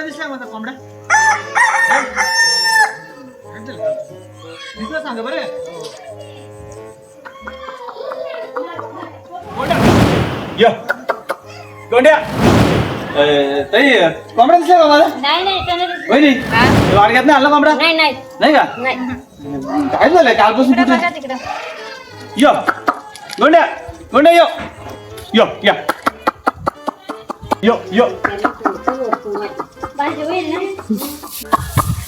कोंबडा दिसला माझा कोंबडा. दिसला सांगा बरं. या. गोंड्या ताई कोंबडा दिसला का मला? नाही नाही त्याने दिसलं. वहिनी. हा? वाडग्यात नाही आणला कोंबडा? नाही नाही. नाही का? नाही. काय झालंय कालपासून तिकडे कुठे? बघा तिकडं. यो. गोंड्या गोंड्या यो. यो या. यो यो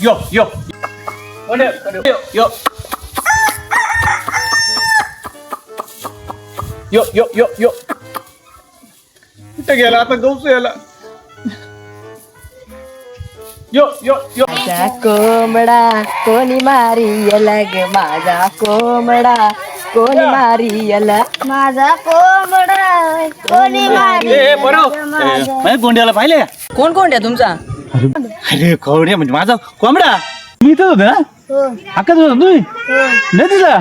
यो यो गोंड्या, यो यो यो यो यो कुठे गेला आता गौस याला यो यो यो माझा कोंबडा कोणी मारियला ग माझा कोंबडा कोणी मारियला माझा कोंबडा. गोंड्याला पाहिले? कोण कोण आहे तुमचा? अरे कोंबड्या म्हणजे माझा कोंबडा? मी इथं होतो ना? हाकत होता तुम्ही? नाही दिला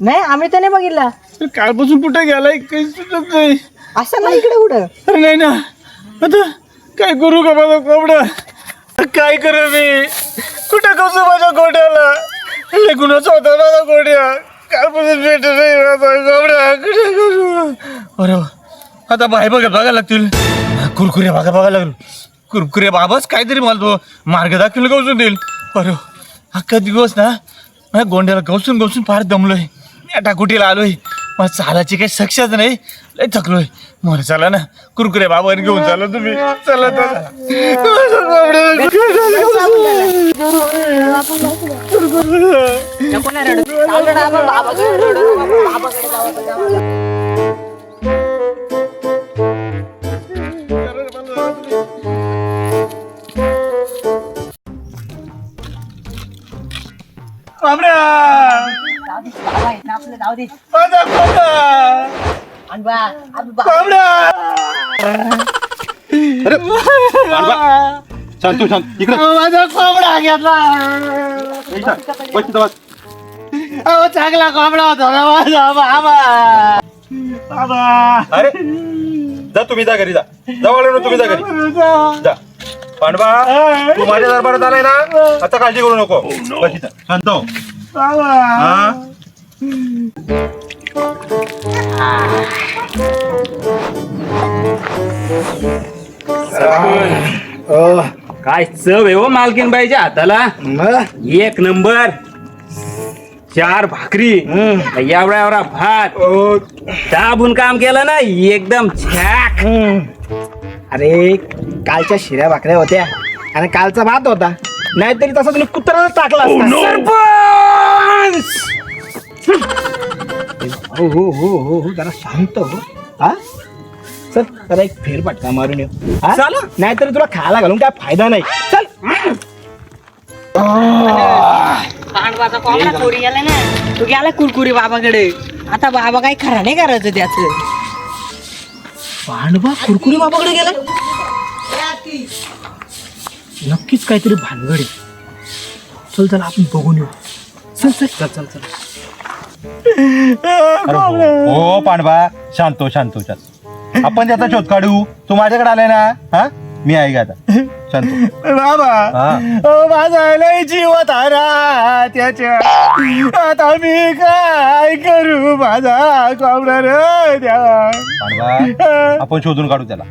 नाही आम्ही तर नाही बघितला. कालपासून कुठे गेलाय? काही सुचत नाही. असं नाही इकडे कुठं? अरे नाही ना. आता काय करू का माझा कोंबडा? काय करू मी? कुठे कसू माझ्या गोड्याला? लेखूनच होता माझा गोड्या. कालपासून भेट नाही अरे वा. आता बाय बघा बघायला लागतील. कुरकुरे बघा बघायला लागलो. कुरकुरे बाबाच काहीतरी मला तो मार्ग दाखवून गवसून देईल. अरे वा. अख्खा दिवस ना माझ्या गोंड्याला गवसून गवसून फार दमलोय. मी टाकुटीला आलोय? मला चालायची काही सक्षच नाही. लय थकलोय. मोर चला ना. कुरकुरे बाबा घेऊन चाला तुम्ही. चला जाऊ, आपलं, जाऊ दे. माझा कोंबडा आणि बा, शांत शांत इकडे माझा कोंबडा घेतला बस तिथं बस अहो चांगला कोंबडा होता ना माझा बाबा बाबा अरे जा तुम्ही जा घरी जा जवळ तुम्ही जा घरी जा पांडवा तू माझ्या दरबारात आलाय ना आता काळजी करू नको बस इथं शांत हो. हा? काय चव आहे हो मालकीन बाईच्या हाताला एक नंबर. चार भाकरी. एवढा एवढा भात. दाबून काम केलं ना एकदम छाक. अरे कालच्या शिऱ्या भाकऱ्या होत्या आणि कालचा भात होता. नाहीतरी तसा तुम्ही कुत्रा टाकला हो हो हो हो हो जरा शांत हो. हा? चल जरा एक फेरफटका मारून येऊ. हा? चला. नाहीतरी तुला खायला घालून काय फायदा नाही. चल. पांडवाचा कोंबडा चोरी गेला ना. तू गेला कुरकुरी बाबाकडे. आता बाबा काही खरा नाही करायचं त्याच. पांडवा कुरकुरी बाबाकडे गेला? नक्कीच काहीतरी भानगड आहे. चल चल आपण बघून येऊ. चल चल चल चल चल. अरे हो. हो, पांडवा. शांत हो, शांत हो, शांत. आपण त्याचा शोध काढू. तू माझ्याकडे आलाय ना? हा? मी आहे का आता? शांत. हो. बाबा हा. ओ माझा लय जीव तारा त्याच्या. आता मी काय करू? माझा कोंबडा रे पांडवा आपण शोधून काढू त्याला.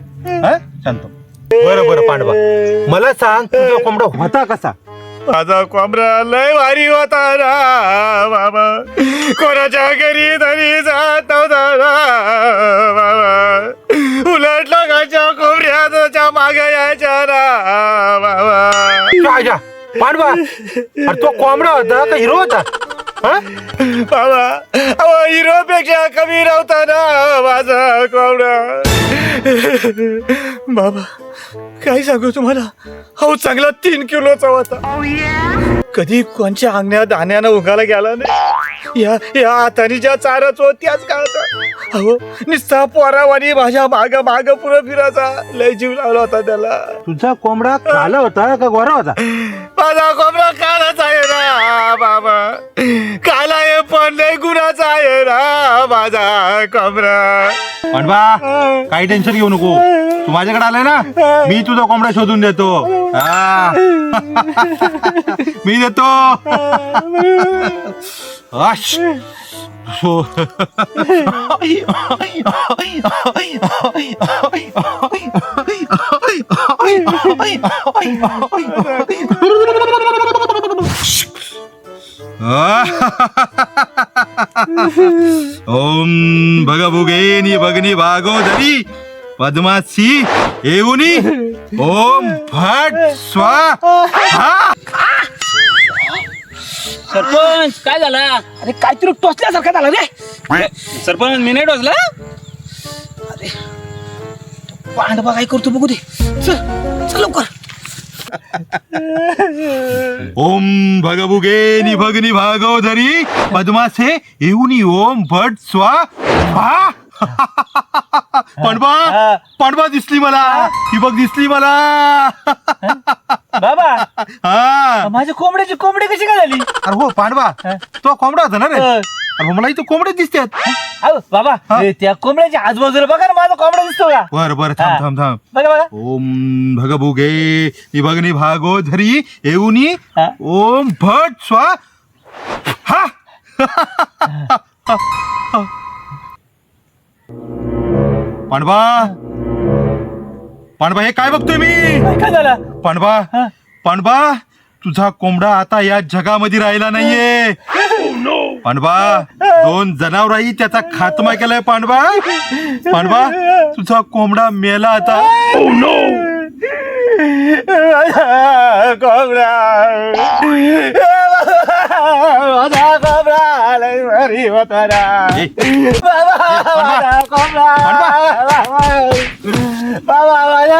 हा? शांत. हो. बरं बरं पांडवा. मला सांग तुझा कोंबडा होता कसा? माझा कोंबडा लय भारी होता ना बाबा. कोणाच्या घरी तरी जात ना बाबा. उलट लोकांच्या कोंबड्या त्याच्यामागे यायच्या ना बाबा. काय जा? पांडवा अरे तो कोंबडा होता का हिरो होता? हा? बाबा अहो हिरो पेक्षा कमी नव्हता ना माझा कोंबडा. बाबा काय सांगू तुम्हाला? हो चांगला तीन किलोचा होता कधी कोणच्या अंगण्या दाण्यानं उगाला गेला नाही? या या हाताने ज्या चारच होत त्याच काळाचा. अहो निस्ता पोरावानी माझ्या माग माग पुरं फिरायचा. लय जीव लावला होता त्याला. तुझा कोंबडा काला होता का गोरा होता? माझा कोंबडा काळाच आहे ना बाबा. काला आहे पण लय गुणाचा ना माझा कोंबडा पांडवा काही टेन्शन घेऊ नको तू माझ्याकडे आलाय ना मी तुझा कोंबडा शोधून देतो हा. मी देतो आश. हो. ओम भगभुगेनी भगनी भागोदरी पद्मासी येऊनी ओम भट स्वा सरपंच काय झाला? अरे काहीतरी टोचल्यासारखं झालं रे. सरपंच मी नाही डोसला पांडवा काय करतो बघू दे. चल चल लवकर. ओम भगभुगेनी भगनी भागोदरी पद्मासे येऊनी ओम भट स्वा हा पणबा पणबा दिसली मला. ही बघ दिसली मला. बाबा हा. माझ्या कोंबड्याची कोंबडी कशी काय झाली? अरे हो पांडवा. तो कोंबडा होता ना रे? अरे मला इथं कोंबडे दिसतात अहो बाबा हे? त्या कोंबड्याच्या आजूबाजूला बघा ना माझा कोंबडा दिसतो का? बर बर हा. थांब थांब. थांब बघा बघा. ओम भगभुगे निभगनी भागोधरी येऊनी. हा. ओम भट स्वा. हा. पांडवा. पांडवा हे काय बघतोय मी? काय झालं? पांडवा हा. पांडवा तुझा कोंबडा आता या जगामध्ये राहिला नाहीये. पांडवा दोन जनावराही त्याचा खात्मा केलाय पांडवा. पांडवा तुझा कोंबडा मेला आता.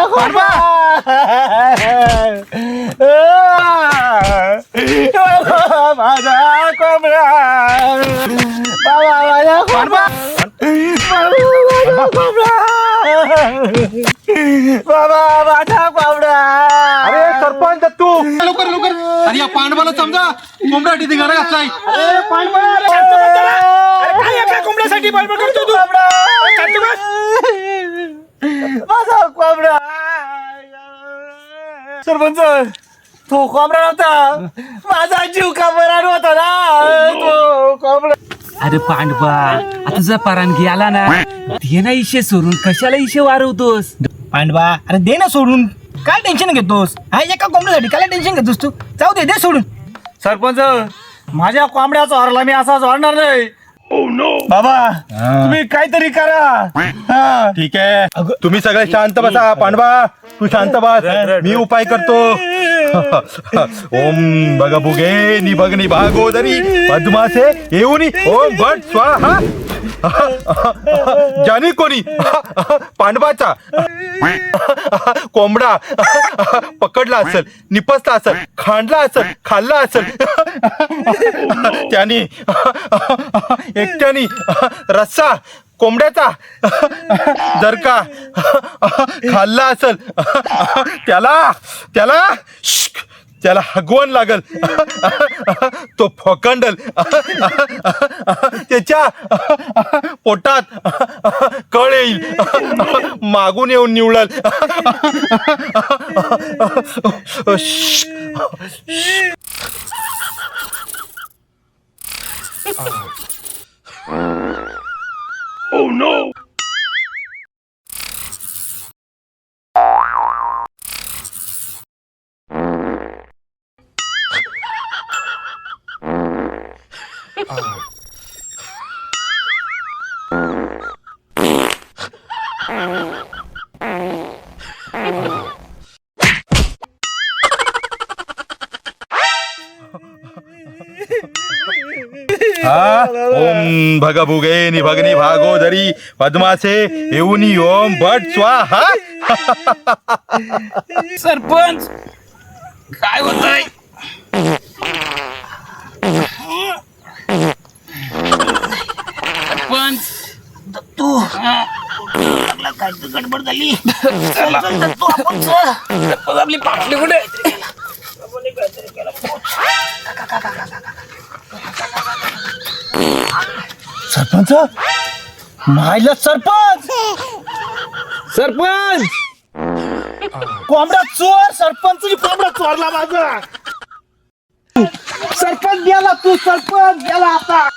कोंबडा. बाबा माझा कोंबडा अरे सरपंच तू. लवकर लवकर. अरे या पांडवाला समजा. कोंबडा तिथे घरा घातलाय कोंबड्यासाठी बडबड करतो तू? माझा कोंबडा सरपंच तो कोंबडा नव्हता. माझा जीव का बरा होता ना. तो कोंबडा अरे पांडवा आता तुझा परानगी आला ना. ते ना इशे सोडून. कशाला इशे वारवतोस? पांडवा अरे दे ना सोडून. काय टेन्शन घेतोस? हा एका कोंबड्यासाठी काय टेन्शन घेतोस तू? जाऊ दे दे सोडून. सरपंच माझ्या कोंबड्याचा हरला मी असाच वाढणार नाही. बाबा तुम्ही काहीतरी करा. हा. ठीक आहे. तुम्ही सगळे शांत बसा पांडवा. तू शांत बस. मी उपाय करतो. ओम भगभुगे निभगनी भागोदरी पद्मासे येऊनी ओम भट स्वाहा। जानी कोणी? पांडवाचा। कोंबडा। पकडला असेल निपसला असेल खांडला असेल खाल्ला असेल। त्याने एकट्याने रस्सा कोंबड्याचा. जर का खाल्ला असेल त्याला त्याला त्याला हगवण लागल. तो फोकंडल. त्याच्या पोटात कळ येईल. मागून येऊन निवडल Oh no! हा? ओम भगभुगे निभगनी भागोदरी पद्मासे येऊनी ओम भट स्वाहा। सरपंच काय होतय? सरपंच तू आपली पाटली कुठे? सरपंच? मायला सरपंच! सरपंच! कोंबडा चोर सरपंच कोंबडा चोरला माझा. सरपंच गेला तू सरपंच गेला आता.